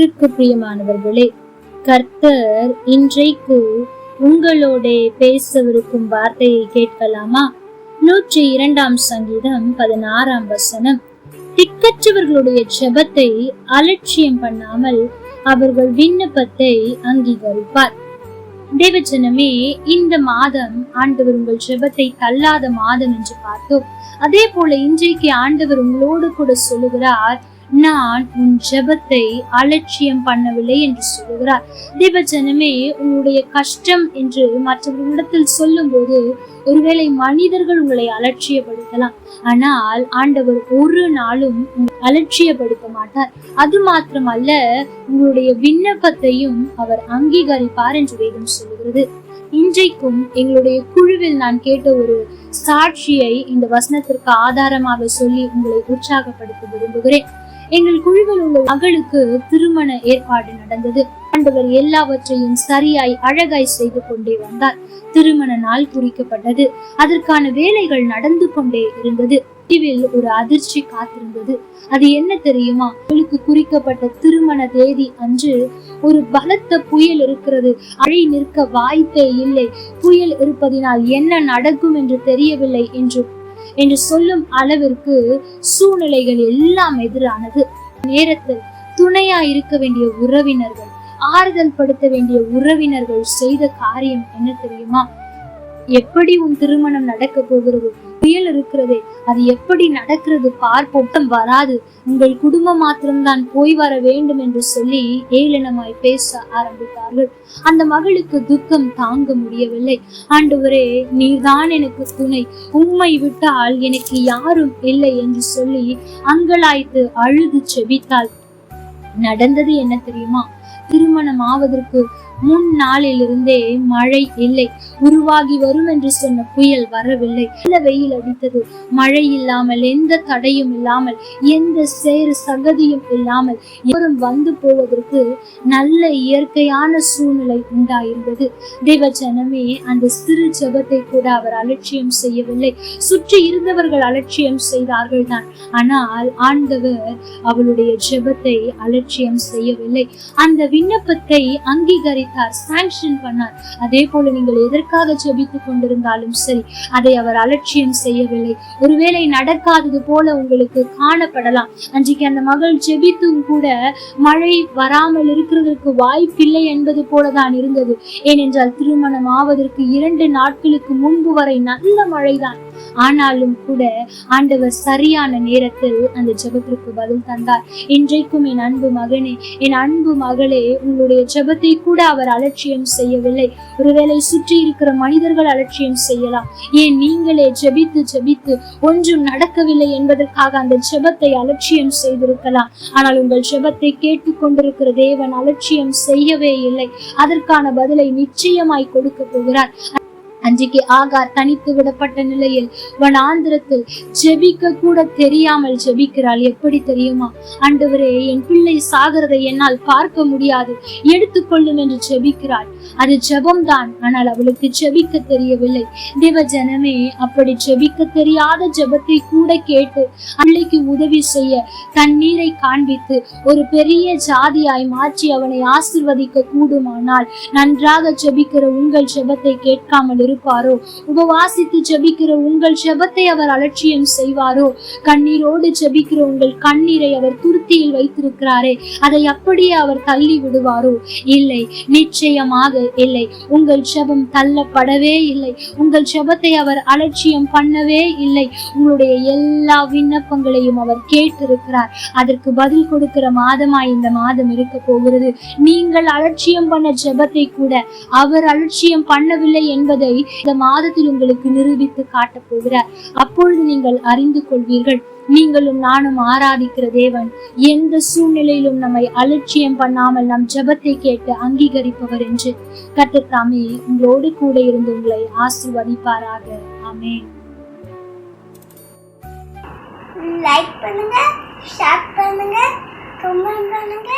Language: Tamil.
கர்த்தருக்கு பிரியமானவர்களே கர்த்தர் இன்றைக்கு உங்களோட பேசவிருக்கும் வார்த்தையை கேட்கலாமா? நூற்றி இரண்டாம் சங்கீதம் பதினாறாம் வசனம். திக்கற்றவர்களுடைய ஜெபத்தை அலட்சியம் பண்ணாமல் அவர்கள் விண்ணப்பத்தை அங்கீகரிப்பார். தேவஜனமே இந்த மாதம் ஆண்டவர் உங்கள் ஜெபத்தை தள்ளாத மாதம் என்று பார்த்தோம். அதே போல இன்றைக்கு ஆண்டவர் உங்களோடு கூட சொல்லுகிறார் நான் உன் ஜெபத்தை அலட்சியம் பண்ணவில்லை என்று சொல்லுகிறார். தேவஜனமே உன்னுடைய கஷ்டம் என்று மற்றவர்களிடத்தில் சொல்லும்போது ஒருவேளை மனிதர்கள் உங்களை அலட்சியப்படுத்தலாம். ஆனால் ஆண்டவர் ஒரு நாளும் அலட்சியப்படுத்த மாட்டார். அது மாத்திரமல்ல உங்களுடைய விண்ணப்பத்தையும் அவர் அங்கீகரிப்பார் என்று வேதம் சொல்லுகிறது. இன்றைக்கும் எங்களுடைய குழுவில் நான் கேட்ட ஒரு சாட்சியை இந்த வசனத்திற்கு ஆதாரமாக சொல்லி உங்களை உற்சாகப்படுத்த விரும்புகிறேன். எங்கள் குழுவில் உள்ள மகளுக்கு திருமண ஏற்பாடு நடந்தது. ஆண்டவர் எல்லாவற்றையும் சரியாய் அழகாய் செய்து கொண்டே வந்தார். திருமண நாள் குறிக்கப்பட்டது. அதற்கான வேலைகள் நடந்து கொண்டே இருந்தது. முடிவில் ஒரு அதிர்ச்சி காத்திருந்தது. அது என்ன தெரியுமா? அவளுக்கு குறிக்கப்பட்ட திருமண தேதி அன்று ஒரு பலத்த புயல் இருக்கிறது. அழை நிற்க வாய்ப்பே இல்லை. புயல் இருப்பதினால் என்ன நடக்கும் என்று தெரியவில்லை என்று என்று சொல்லும் அளவிற்கு சூழ்நிலைகள் எல்லாம் எதிரானது. நேரத்தில் துணையா இருக்க வேண்டிய உறவினர்கள் ஆறுதல் படுத்த வேண்டிய உறவினர்கள் செய்த காரியம் என்ன தெரியுமா? எப்படி உன் திருமணம் நடக்க போகிறது? புயல் இருக்கிறது. அது எப்படி நடக்கிறது பார்ப்போட்டம் வராது. உங்கள் குடும்பம் மாத்திரம்தான் போய் வர வேண்டும் என்று சொல்லி ஏளனமாய் பேச ஆரம்பித்தார்கள். அந்த மகளுக்கு துக்கம் தாங்க முடியவில்லை. ஆண்டவரே நீர்தான் எனக்கு துணை. உண்மை விட்டால் எனக்கு யாரும் இல்லை என்று சொல்லி அங்கலாய்த்து அழுது செபித்தாள். நடந்தது என்ன தெரியுமா? திருமணம் ஆவதற்கு முன் நாளிலிருந்தே மழை இல்லை. உருவாகி வரும் என்று சொன்ன புயல் வரவில்லை. நல்ல வெயில் அடித்தது. மழை இல்லாமல் எந்த தடையும் இல்லாமல் எந்த சேறு சகதியும் இல்லாமல் எவரும் வந்து போவதற்கு நல்ல இயற்கையான சூழ்நிலை உண்டாயிருந்தது. தெய்வ ஜனமே அந்த சிறு ஜெபத்தை கூட அவர் அலட்சியம் செய்யவில்லை. சுற்றி இருந்தவர்கள் அலட்சியம் செய்தார்கள் தான் ஆனால் ஆண்டவர் அவளுடைய ஜெபத்தை அலட்சியம் செய்யவில்லை. அந்த விண்ணப்பத்தை அங்கீகரித்தார் சாங்ஷன் பண்ணார். அதே போல நீங்கள் எதற்காக ஜெபித்துக் கொண்டிருந்தாலும் சரி அதை அவர் அலட்சியம் செய்யவில்லை. ஒருவேளை நடக்காதது போல உங்களுக்கு காணப்படலாம். அன்றைக்கு அந்த மகள் ஜெபித்தும் கூட மழை வராமல் இருக்கிறதற்கு வாய்ப்பில்லை என்பது போலதான் இருந்தது. ஏனென்றால் திருமணம் ஆவதற்கு இரண்டு நாட்களுக்கு முன்பு வரை நல்ல மழைதான். ஆனாலும் கூட ஆண்டவர் சரியான நேரத்தில் அந்த ஜபத்திற்கு பதில் தந்தார். இன்றைக்கும் என் அன்பு மகனே என் அன்பு மகளே உங்களுடைய ஜபத்தை கூட அவர் அலட்சியம் செய்யவில்லை. ஒருவேளை சுற்றி இருக்கிற மனிதர்கள் அலட்சியம் செய்யலாம். ஏன் நீங்களே ஜெபித்து ஜெபித்து ஒன்றும் நடக்கவில்லை என்பதற்காக அந்த ஜபத்தை அலட்சியம் செய்திருக்கலாம். ஆனால் உங்கள் ஜபத்தை கேட்டுக்கொண்டிருக்கிற தேவன் அலட்சியம் செய்யவே இல்லை. அதற்கான பதிலை நிச்சயமாய் கொடுக்க போகிறார். அன்றைக்கு ஆகார் தனித்து விடப்பட்ட நிலையில் வனாந்திரத்தில் ஜெபிக்க கூட தெரியாமல் ஜெபிக்கிறாள் எப்படி தெரியுமா? ஆண்டவரே என் பிள்ளை சாகிறதை என்னால் பார்க்க முடியாது. எடுத்துக்கொள்ளும் என்று ஜெபிக்கிறாள் அது ஜெபம்தான். ஆனால் அவளுக்கு ஜெபிக்க தெரியவில்லை. தேவ ஜனமே அப்படி ஜெபிக்க தெரியாத ஜெபத்தை கூட கேட்டு அன்னைக்கு உதவி செய்ய தண்ணீரை காண்பித்து ஒரு பெரிய ஜாதியாய் மாற்றி அவனை ஆசிர்வதிக்க கூடுமானால் நன்றாக ஜெபிக்கிற உங்கள் ஜெபத்தை கேட்காமல் இருக்கும் இருப்பாரோ உபவாசித்து ஜெபிக்கிற உங்கள் ஜெபத்தை அவர் அலட்சியம் செய்வாரோ? கண்ணீரோடு ஜெபிக்கிற உங்கள் கண்ணீரை அவர் துருத்தியில் வைத்திருக்கிறாரே அதை அப்படியே அவர் தள்ளி விடுவாரோ? இல்லை நிச்சயமாக இல்லை. உங்கள் ஜெபம் தள்ளப்படவே இல்லை. உங்கள் ஜெபத்தை அவர் அலட்சியம் பண்ணவே இல்லை. உங்களுடைய எல்லா விண்ணப்பங்களையும் அவர் கேட்டிருக்கிறார். அதற்கு பதில் கொடுக்கிற மாதமா இந்த மாதம் இருக்க போகிறது. நீங்கள் அலட்சியம் பண்ண ஜெபத்தை கூட அவர் அலட்சியம் பண்ணவில்லை என்பதை இந்த மாதத்தில் உங்களுக்கு நிரூபித்து காட்டப் போகிறார். அப்பொழுது நீங்கள் அறிந்து கொள்வீர்கள் நீங்களும் நானும் ஆராதிக்கிற தேவன். எந்த சூழ்நிலையிலும் நம்மை அலட்சியம் பண்ணாமல் நம் ஜெபத்தை கேட்டு அங்கீகரிப்பவர் என்று கர்த்தர் உங்களோடு கூட இருந்து உங்களை ஆசீர்வதிப்பாராக. ஆமே லைக் பண்ணுங்க ஷேர் பண்ணுங்க கமெண்ட் பண்ணுங்க.